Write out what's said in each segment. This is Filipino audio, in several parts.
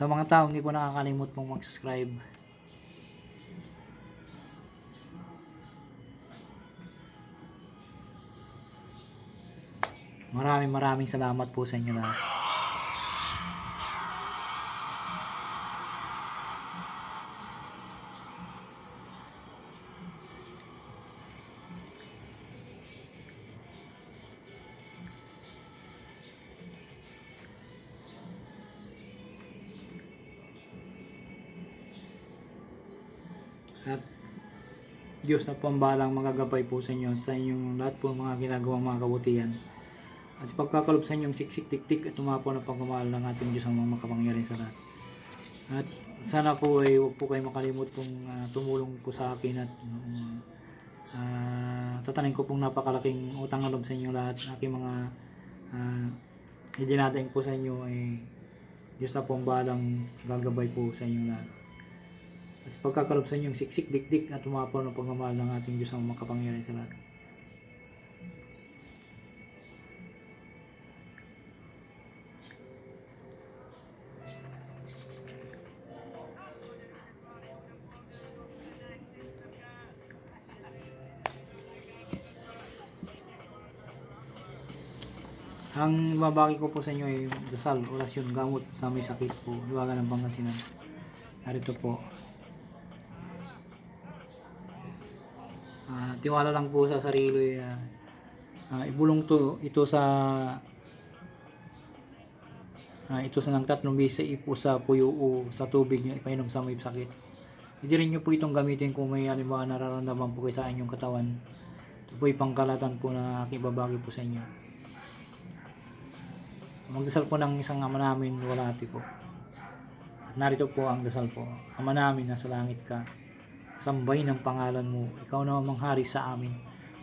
Sa mga tao hindi po nakakalimot pong mag-subscribe. Maraming maraming salamat po sa inyo lahat. At Diyos na po ang balang magagabay po sa inyo at sa inyong lahat po mga ginagawang mga kabutihan. At pagkakalob sa inyong siksik tiktik at tumapo ng pagmamahal ng ating Diyos ang mga makapangyarihan sa lahat. At sana po ay huwag po kayo makalimot pong ah, tumulong po sa akin at uh, tatanin ko pong napakalaking utang na sa inyo lahat. Aking mga uh, idinadaing po sa inyo ay Diyos na po ang balang gagabay po sa inyo lahat. At sa pagkakalob sa inyong siksik dikdik at tumapaw ng pagmamahal ng ating Diyos ang makapangyarihan sa lahat. Ang babagi ko po sa inyo ay dasal, orasyon, gamot sa may sakit po. Iwagan ng Pangasinan. Narito po. Tiwala lang po sa sarili. ah, ah, ibulong to ito sa ah, ito sa ng tatlong bisa ipo sa puyo o sa tubig niyo ipainom sa may sakit. Hindi rin niyo po itong gamitin kung may halimbawa nararamdaman po kayo sa inyong katawan. Ito po pangkalatan po na aking babagi po sa inyo. Magdasal po ng isang ama namin, walati po. At narito po ang dasal po. Ama namin, nasa langit ka. Sambay ng pangalan mo. Ikaw na manghari sa amin.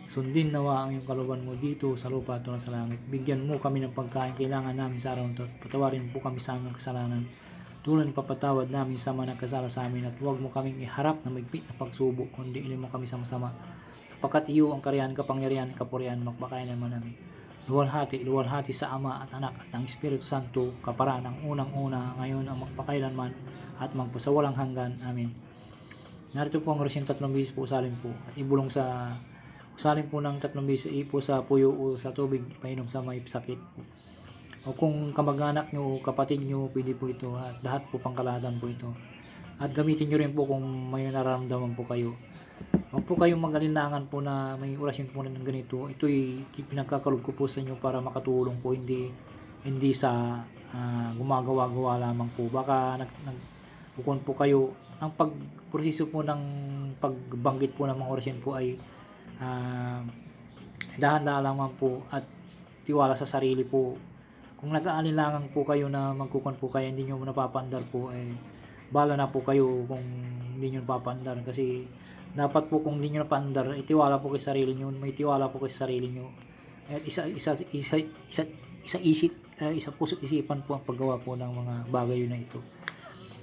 Sundin nawa ang iyong kaluban mo dito sa lupa at sa langit. Bigyan mo kami ng pagkain kailangan namin sa araw na ito. Patawarin po kami sa aming kasalanan. Tulad papatawad namin sa mga nagkasala sa amin at huwag mo kaming iharap na magpit na pagsubok kundi ilin mo kami sa masama. Sapagkat iyo ang kariyan, kapangyarihan, kapurihan, makbakayan naman namin. Luwalhati, luwalhati sa Ama at Anak at ang Espiritu Santo, kaparaan ng unang-una, ngayon ang magpakailanman at magpasawalang hanggan. Amin. Narito po ang orasyon tatlong bisis po usalin po at ibulong sa usalin po ng tatlong bisis ipo sa puyo o sa tubig painom sa may sakit po. O kung kamag-anak nyo kapatid nyo, pwede po ito at lahat po pangkalahatan po ito. At gamitin nyo rin po kung may nararamdaman po kayo. Huwag po kayong mag-alinlangan po na may orasyon po ng ganito. Ito'y pinagkakalob ko po sa inyo para makatulong po, hindi hindi sa ah, gumagawa-gawa lamang po. Baka nag, nagpukon po kayo. Ang pagproseso po ng pagbanggit po ng mga orasyon po ay ah, dahan-dahan lamang po at tiwala sa sarili po. Kung nag-aalinlangan po kayo na magkukon po kayo, hindi nyo napapandar po, eh, bala na po kayo kung hindi nyo napapandar kasi dapat po kung hindi nyo napandar, itiwala po kay sarili nyo, may tiwala po kay sarili nyo. At isa isa isa isa isa isip, eh, isa puso't isipan po ang paggawa po ng mga bagay na ito.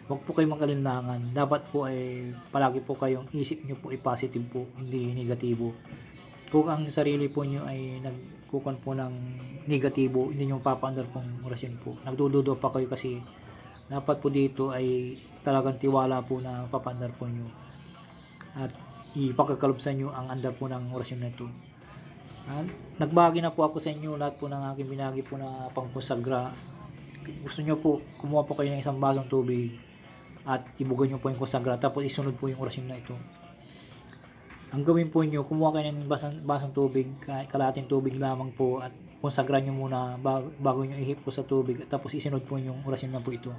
Huwag po kayong mag-alinlangan. Dapat po ay palagi po kayong isip nyo po ay positive po, hindi negatibo. Kung ang sarili po nyo ay nagkukan po ng negatibo, hindi nyo papandar pong orasyon po. Nagdududo pa kayo kasi dapat po dito ay talagang tiwala po na papandar po nyo at ipagkakalob sa inyo ang andar po ng orasyon na ito. At nagbahagi na po ako sa inyo lahat po ng aking binagi po na pangkonsagra. Gusto nyo po, kumuha po kayo ng isang basong tubig at ibugan nyo po yung konsagra tapos isunod po yung orasyon na ito. Ang gawin po nyo, kumuha kayo ng basang, basong tubig, kalating tubig lamang po at konsagra nyo muna bago, bago nyo ihip po sa tubig tapos isunod po yung orasyon na po ito.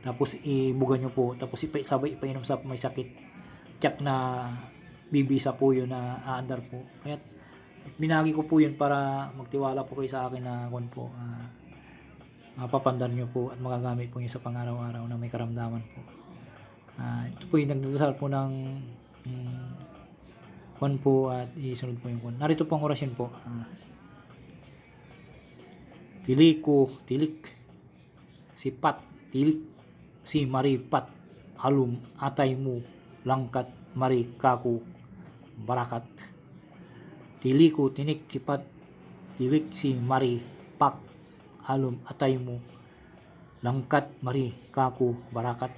Tapos ibugan nyo po, tapos ipa, sabay ipainom sa may sakit. Tiyak na bibisa po yun na aandar po. Kaya binagi ko po yun para magtiwala po kayo sa akin na kung po ah, mapapandar nyo po at magagamit po nyo sa pang-araw-araw na may karamdaman po. Ah, ito po yung nagdadasal po ng mm, kwan po at isunod po yung kwan. Narito po ang orasyon po. Ah, tiliko, tilik, sipat, tilik, si maripat, alum, atay mo, langkat, mari, kaku, barakat. Tiliko, tinik, sipat, tilik, si mari, alum, atay mo, langkat mari kaku barakat.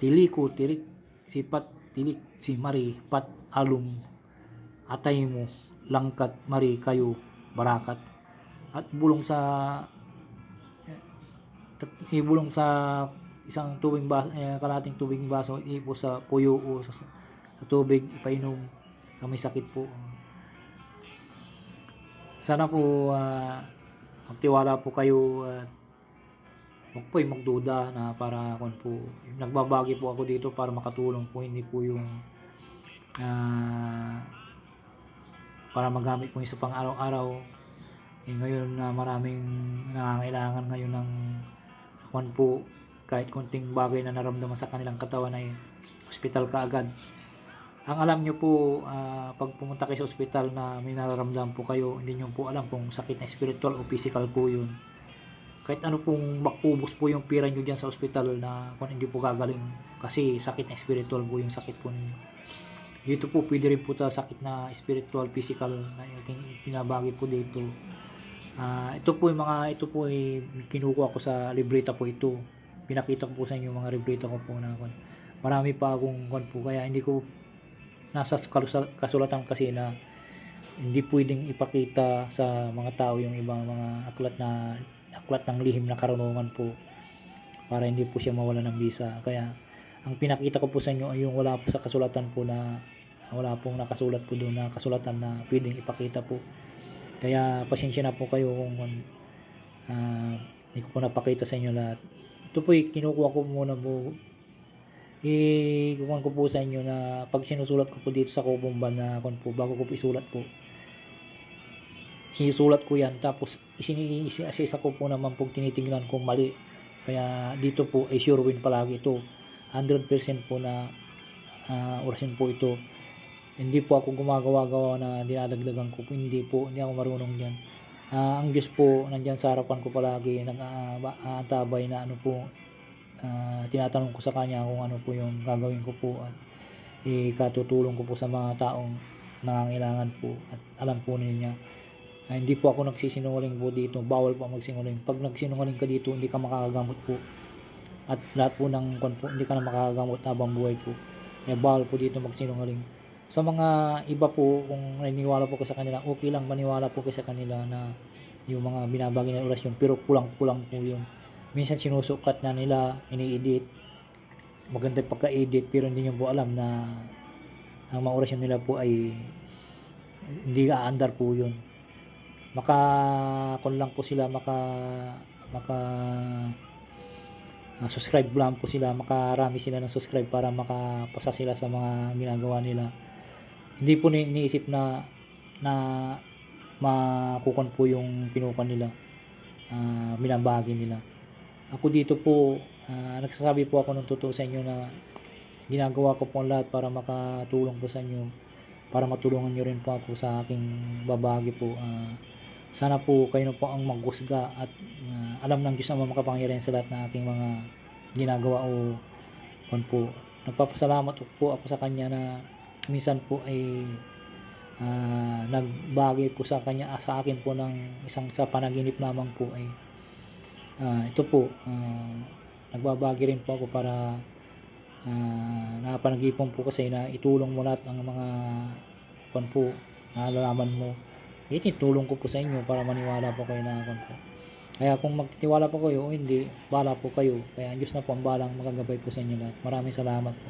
Tiliku tirik sipat tilik si mari pat alum atay mo. Langkat mari kayo barakat. At bulong sa tat- ibulong sa isang tubig baso, eh, kalating tubig baso ipo sa puyo o sa, sa tubig ipainom sa may sakit po. Sana po ah, magtiwala po kayo at huwag po yung magduda na para kung po nagbabagi po ako dito para makatulong po hindi po yung ah, para magamit po yung sa pang araw-araw. Eh, ngayon na maraming nangangailangan ngayon ng sa kwan po kahit konting bagay na naramdaman sa kanilang katawan ay hospital ka agad ang alam nyo po ah, pag pumunta kayo sa ospital na may nararamdaman po kayo hindi nyo po alam kung sakit na spiritual o physical po yun. Kahit ano pong makubos po yung pira nyo dyan sa ospital na kung hindi po gagaling kasi sakit na spiritual po yung sakit po ninyo. Dito po pwede rin po ta sakit na spiritual physical na pinabagi po dito. Ah, ito po yung mga ito po ay kinukuha ko sa libreta po ito. Pinakita ko po sa inyo mga libreta ko po na marami pa akong kwan po kaya hindi ko nasa kasulatan kasi na hindi pwedeng ipakita sa mga tao yung ibang mga aklat na aklat ng lihim na karunungan po para hindi po siya mawala ng visa kaya ang pinakita ko po sa inyo ay yung wala po sa kasulatan po na wala pong nakasulat po doon na kasulatan na pwedeng ipakita po. Kaya pasensya na po kayo kung ah, hindi ko po napakita sa inyo lahat. Ito po kinukuha ko muna po ikukuhan ko po sa inyo na pag sinusulat ko po dito sa kubomba na kung po bago ko po isulat po sinusulat ko yan tapos isiniasa ko po naman pag tinitingnan kung mali. Kaya dito po ay sure win palagi ito. 100% po na ah, orasyon po ito. Hindi po ako gumagawa-gawa na dinadagdagan ko hindi po hindi ako marunong diyan ang Diyos po nandyan sa harapan ko palagi nag-aantabay na ano po ah, tinatanong ko sa kanya kung ano po yung gagawin ko po at ikatutulong ko po sa mga taong nangangailangan po at alam po niya. Ah, hindi po ako nagsisinungaling po dito bawal po magsinungaling. Pag nagsinungaling ka dito hindi ka makakagamot po. At lahat po ng po hindi ka na makakagamot habang buhay po. Kaya bawal po dito magsinungaling. Sa mga iba po kung naniniwala po ko sa kanila okay lang maniwala po kayo sa kanila na yung mga binabagi na orasyon pero kulang-kulang po yun minsan sinusukat na nila ini-edit. Maganda pagka-edit pero hindi nyo po alam na ang mga orasyon nila po ay hindi aandar po yun. Maka kun lang po sila maka maka ah, subscribe lang po sila. Makarami sila ng subscribe para makapasa sila sa mga ginagawa nila. Hindi po ni- iniisip na na makukuha po yung pinukan nila ah binabagi nila ako dito po ah, nagsasabi po ako ng totoo sa inyo na ginagawa ko po ang lahat para makatulong po sa inyo para matulungan nyo rin po ako sa aking babagi po. Ah, sana po kayo na po ang maghusga at ah, alam ng Diyos na makapangyarihan sa lahat ng aking mga ginagawa o kung po. Nagpapasalamat po ako sa kanya na minsan po ay ah, nagbagay po sa kanya sa akin po ng isang sa panaginip lamang po ay ah, ito po ah, nagbabagi rin po ako para uh, napanagipon po kasi na itulong mo lahat ng mga kwan po nalalaman mo itutulong ko po sa inyo para maniwala po kayo na kwan po kaya kung magtitiwala po kayo o hindi, bala po kayo. Kaya ang Diyos na po ang balang magagabay po sa inyo lahat. Maraming salamat po.